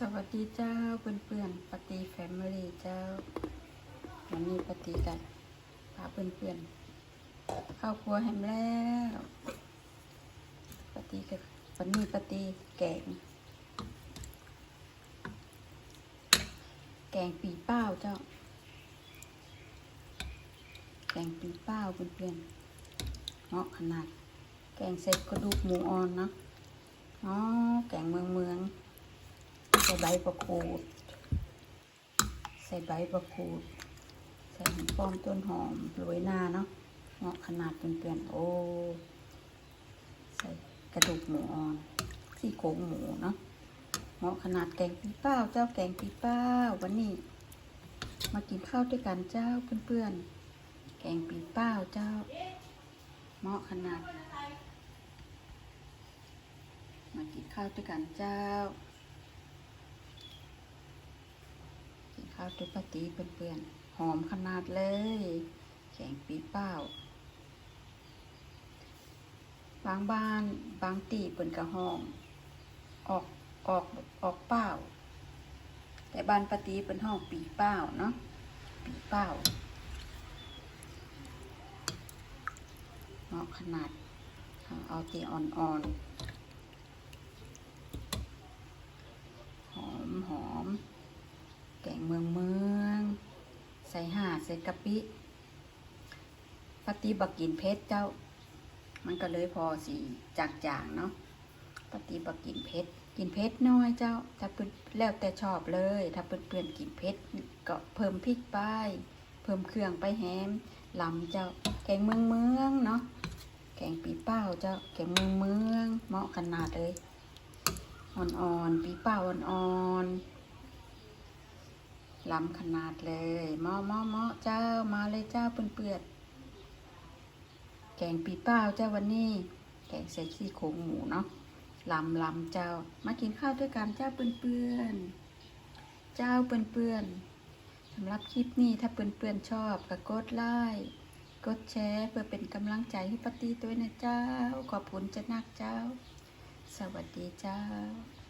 สวัสดีเจ้าเพื่อนๆปฏิแฟมิลี่เจ้าวันนี้ปฏิกันพาเพื่อนๆเข้าครัวแฮมแล้วปฏิกับวันนี้ปฏิแกง แกงปีเป้าเจ้า แกงปีเป้าเพื่อนๆเหมาะขนาด แกงเสร็จกระดูกหมูอ่อนเนาะอ๋อแกงเมืองเมืองๆ ใส่ใบประคูด ใส่ใบประคูด ใส่หอมป้อมต้นหอมโรยหน้าเนาะเหมาะขนาดเปลี่ยนๆโอ้ ใส่กระดูกหมูอ่อนซี่โครงหมูเนาะเหมาะขนาดแกงปีเป้าเจ้าแกงปีเป้าวันนี้ มากินข้าวด้วยกันเจ้าเพื่อนๆ แกงปีเป้าเจ้าเหมาะขนาด มากินข้าวด้วยกันเจ้า กินข้าวด้วปตีเพื่อนๆ หอมขนาดเลยแกงปีเป้า บางบ้านบางตีเปิ่นกระห้อง ออกออกออกเป้า แต่บ้านปตีเป็นห้องปีเป้าเนาะ ปีเป้าเหมาะขนาด เอาเอาตีอ่อนๆ หอมหอม แกงเมืองเมือง ใส่ห่าใส่กะปิปฏิบักกินเพชรเจ้า มันก็เลยพอสีจากจางเนาะปฏิบักกินเพชรกินเพชรน้อยเจ้า ถ้าเปื่อนแล้วแต่ชอบเลย ถ้าเปื่อนเปื่อนกินเพชรก็เพิ่มพริกไปเพิ่มเครื่องไปแฮมลำเจ้า แกงเมืองเมืองเนาะแกงปีเป้าเจ้าแกงเมืองเมืองเหมาะขนาดเลยอ่อนๆปีเป้าอ่อนๆ ล้ำขนาดเลยมอมอมอเจ้ามาเลยเจ้าเปื่อนๆแกงปีเป้าเจ้าวันนี้ แกงใส่ซี่โครงหมูเนาะลำลำเจ้า มากินข้าวด้วยกันเจ้าเปื่อนๆเจ้าเปื่อนๆสำหรับคลิปนี้ถ้าเปื่อนๆชอบก็กดไลค์กดแชร์เพื่อเป็นกำลังใจให้ปฏิตัวนะเจ้า ขอบคุณจะนักเจ้า สวัสดีเจ้า